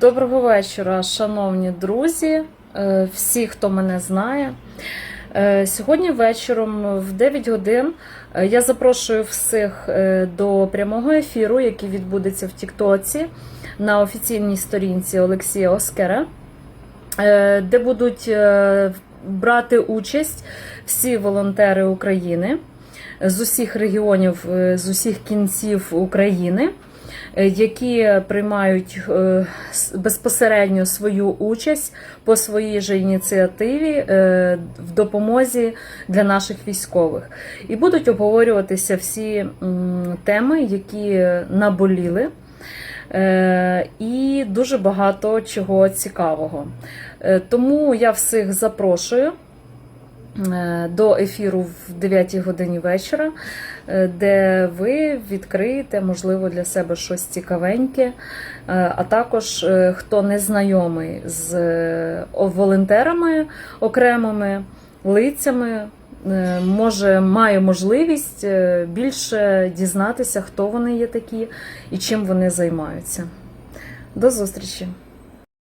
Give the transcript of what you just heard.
Доброго вечора, шановні друзі, е, всі, хто мене знає. Е, Сьогодні вечором в 9 годин е, я запрошую всіх до прямого ефіру, який відбудеться в Тіктоці на офіційній сторінці Олексія Оскера, де будуть брати участь всі волонтери України з усіх регіонів, з усіх кінців України які приймають е, безпосередньо свою участь по своїй же ініціативі е, в допомозі для наших військових. І будуть обговорюватися всі теми, які наболіли. Е, І дуже багато чого цікавого. Е, Тому я всіх запрошую е, до ефіру в 9 годині вечора, е, де ви відкриєте, можливо, для себе щось цікавеньке. Е, А також е, хто не знайомий з е, волонтерами окремими лицями, е, може має можливість е, більше дізнатися, хто вони є такі і чим вони займаються. До зустрічі!